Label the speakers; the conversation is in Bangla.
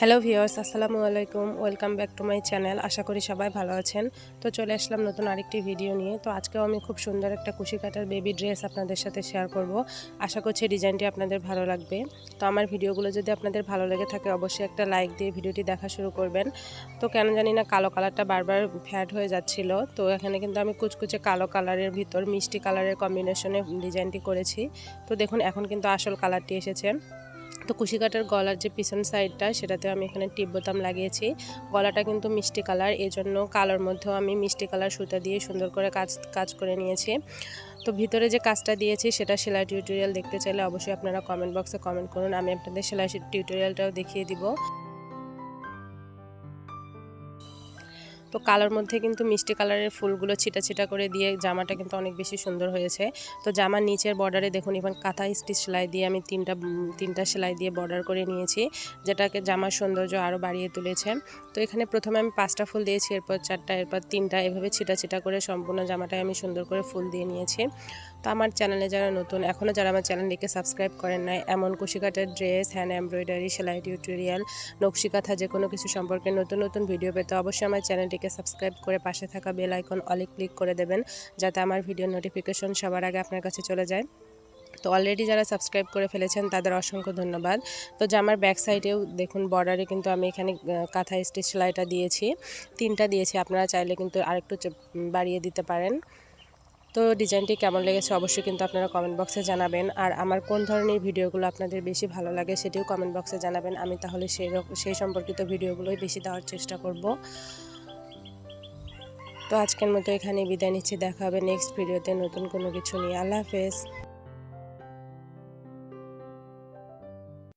Speaker 1: হ্যালো ভিউয়ার্স, আসসালামু আলাইকুম। Welcome back to my channel. আশা করি সবাই ভালো আছেন। তো চলে আসলাম নতুন আরেকটি ভিডিও নিয়ে। তো আজকেও আমি খুব সুন্দর একটা কুশি কাটার বেবি ড্রেস আপনাদের সাথে শেয়ার করব। আশা করছি ডিজাইনটি আপনাদের ভালো লাগবে। তো আমার ভিডিওগুলো যদি আপনাদের ভালো লেগে থাকে, অবশ্যই একটা লাইক দিয়ে ভিডিওটি দেখা শুরু করবেন। তো কেন জানি না কালো কালারটা বারবার ফ্যাট হয়ে যাচ্ছিল। তো এখানে কিন্তু আমি কুচকুচে কালো কালারের ভিতর মিষ্টি কালারের কম্বিনেশনে ডিজাইনটি করেছি। তো দেখুন, এখন কিন্তু আসল কালারটি এসেছে। তো কুশি কাটার গলার যে পিছন সাইডটা সেটাতে আমি এখানে টিপ বোতাম লাগিয়েছি। গলাটা কিন্তু মিষ্টি কালার এই জন্য কালোর মধ্যেও আমি মিষ্টি কালার সুতা দিয়ে সুন্দর করে কাজ কাজ করে নিয়েছি। তো ভিতরে যে কাজটা দিয়েছি, সেটা সেলাই টিউটোরিয়াল দেখতে চাইলে অবশ্যই আপনারা কমেন্ট বক্সে কমেন্ট করুন, আমি আপনাদের সেলাই টিউটোরিয়ালটাও দেখিয়ে দিব। তো কালার মধ্যে কিন্তু মিষ্টি কালারের ফুলগুলো ছিটা ছিটা করে দিয়ে জামাটা কিন্তু অনেক বেশি সুন্দর হয়েছে। তো জামার নিচের বর্ডারে দেখুন এবার কাঁথা স্টিচ সেলাই দিয়ে আমি তিনটা তিনটা সেলাই দিয়ে বর্ডার করে নিয়েছি, যেটাকে জামার সৌন্দর্য আরও বাড়িয়ে তুলেছে। তো এখানে প্রথমে আমি পাঁচটা ফুল দিয়েছি, এরপর চারটা, এরপর তিনটা, এভাবে ছিটা ছিটা করে সম্পূর্ণ জামাটায় আমি সুন্দর করে ফুল দিয়ে নিয়েছি। তো আমার চ্যানেলে যারা নতুন এখনও যারা আমার চ্যানেলটিকে সাবস্ক্রাইব করেন নাই, এমন কুশিকাটার ড্রেস হ্যান্ড এমব্রয়ডারি সেলাই টিউটোরিয়াল নকশি কাঁথা যে কোনো কিছু সম্পর্কে নতুন নতুন ভিডিও পেতে অবশ্যই আমার চ্যানেলটিকে সাবস্ক্রাইব করে পাশে থাকা বেল আইকন অলে ক্লিক করে দেবেন, যাতে আমার ভিডিও নোটিফিকেশন সবার আগে আপনার কাছে চলে যায়। তো অলরেডি যারা সাবস্ক্রাইব করে ফেলেছেন, তাদের অসংখ্য ধন্যবাদ। তো জামার ব্যাক সাইডেও দেখুন বর্ডারে কিন্তু আমি এখানে কাঁথা স্টিচ সেলাইটা দিয়েছি। তিনটা দিয়েছি, আপনারা চাইলে কিন্তু আরেকটু বাড়িয়ে দিতে পারেন। তো ডিজাইনটি কেমন লেগেছে অবশ্যই কিন্তু আপনারা কমেন্ট বক্সে জানাবেন। আর আমার কোন ধরনের ভিডিওগুলো আপনাদের বেশি ভালো লাগে সেটিও কমেন্ট বক্সে জানাবেন। আমি তাহলে সেই সেই সম্পর্কিত ভিডিওগুলোই বেশি দেওয়ার চেষ্টা করব। তো আজকের মতো এখানে বিদায় নিচ্ছি, দেখা হবে নেক্সট ভিডিওতে নতুন কোনো কিছু নিয়ে। আল্লাহ হাফেজ।